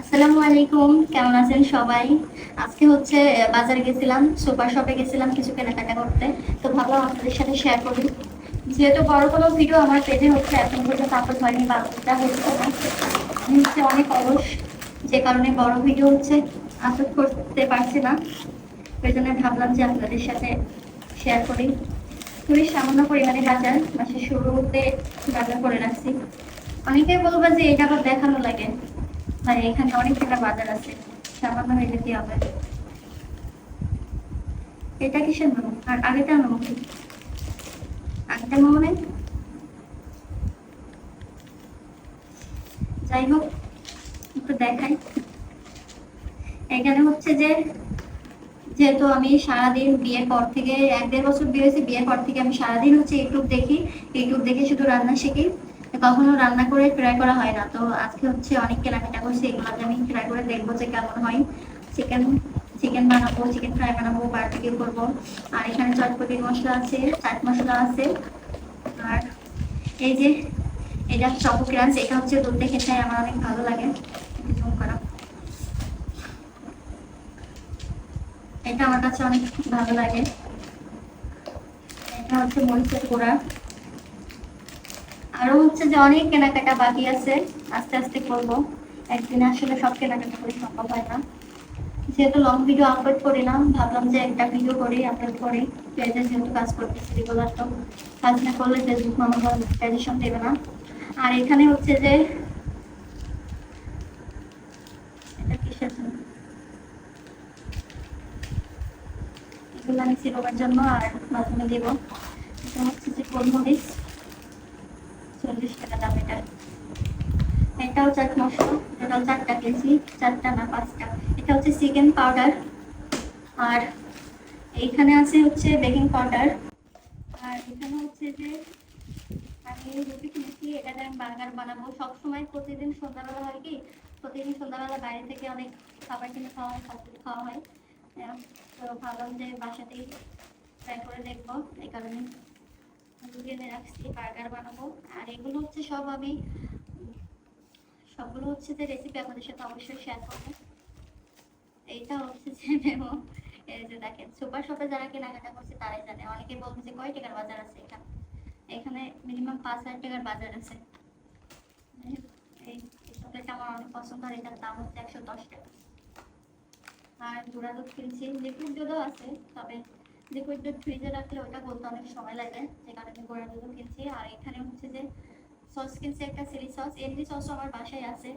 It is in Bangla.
আসসালামু আলাইকুম, কেমন আছেন সবাই? আজকে হচ্ছে বাজারে গেছিলাম, সুপার শপে গেছিলাম কিছু কেনাকাটা করতে। তো ভাবলাম আপনাদের সাথে শেয়ার করি। যেহেতু বড় কোনো ভিডিও আমার পেজে হচ্ছে, এখন পর্যন্ত আপলোড হয়নি বা আপলোডটা হচ্ছে না। হচ্ছে অনেক অলস, যে কারণে বড় ভিডিও হচ্ছে আপলোড করতে পারছি না। ওই জন্য ভাবলাম যে আপনাদের সাথে শেয়ার করি। খুবই সামান্য পরিমাণে বাজার, মাসের শুরুতে বাজার করে রাখছি। অনেকেই বলবে যে এটা আবার দেখানো লাগে। ভাই এখানে অনেক বাজার আছে। সামান্য হইলে কি হবে। এটা কিসের নাম আর আগেটার নাম কি? আগেটার নাম নেই? যাই হোক, একটু দেখাই। এখানে হচ্ছে যে, যেহেতু আমি সারাদিন বিয়ের পর থেকে, এক দেড় বছর বিয়ে হয়েছে, বিয়ের পর থেকে আমি সারাদিন হচ্ছে ইউটিউব দেখি। ইউটিউব দেখে শুধু রান্না শিখি। কখনো রান্না করে ট্রাই করা হয় না। তো আজকে হচ্ছে অনেক কেনাকাটা করছি, এগুলো আজ আমি ট্রাই করে দেখব যে কেমন হয়। চিকেন চিকেন বানাবো চিকেন ফ্রাই বানাবো বারবিকিউ করব। আর এখানে চটপটির মশলা আছে, চাট মশলা আছে। আর এই যে এটা চকো ক্রাঞ্চ এটা হচ্ছে দুধ খাই আমার অনেক ভালো লাগে। করা। এটা আমার কাছে অনেক ভালো লাগে। এটা হচ্ছে মরিচের গুঁড়া। আরও হচ্ছে যে অনেক কেনাকাটা বাকি আছে, আস্তে আস্তে করব। একদিনে আসলে সব কেনাকাটা করে, সম্ভব হয় না। যেহেতু লং ভিডিও আপলোড করি না, ভাবলাম যে একটা ভিডিও করি আপলোড করি। পেজে যেহেতু কাজ করতেছি রেগুলার তো, কাজ না করলে ফেসবুক আমার মনিটাইজেশন দেবে না। আর এখানে হচ্ছে যে আমি সিরোপের জন্য আর মাঝখানে দেবো। এটা হচ্ছে যে গোলমরিচ চল্লিশ টাকা দাম এটা। এটাও চাট মশলা টোটাল চারটা কেজি, চারটা না পাঁচটা। এটা হচ্ছে চিকেন পাউডার। আর এইখানে আছে হচ্ছে বেকিং পাউডার। আর এখানে হচ্ছে যে আমি রুটি কিনেছি এটাতে আমি বার্গার বানাবো। সবসময় প্রতিদিন সন্ধ্যাবেলা হয় কি, প্রতিদিন সন্ধ্যাবেলা বাইরে থেকে অনেক খাবার কিনে খাওয়া হয় খাওয়া হয়। তো ভাবলাম যে বাসাতেই ট্রাই করে দেখব। এই কারণে এনে রাখছি, বার্গার বানাবো। আর হচ্ছে সব আমি, সবগুলো হচ্ছে যে রেসিপি আপনাদের সাথে অবশ্যই শেয়ার করব। এইটা হচ্ছে যে মেমো এই যে দেখেন সুপার শপে যারা কেনাকাটা করছে তারাই জানে। অনেকে যে কয় টাকার বাজার আছে এখানে এখানে মিনিমাম পাঁচ হাজার টাকার বাজার আছে। এই আমার অনেক পছন্দ আর এটার দাম হচ্ছে একশো দশ টাকা। আর দুধ কিনছি লিকুইড দুধও আছে, তবে লিকুইড দুধ ফ্রিজে রাখলে ওটা বলতে অনেক সময় লাগে, যে কারণে গুঁড়া দুধও কিনছি। আর এখানে হচ্ছে যে সস কিনছি একটা চিলি সস এমনি সস আমার বাসায় আছে।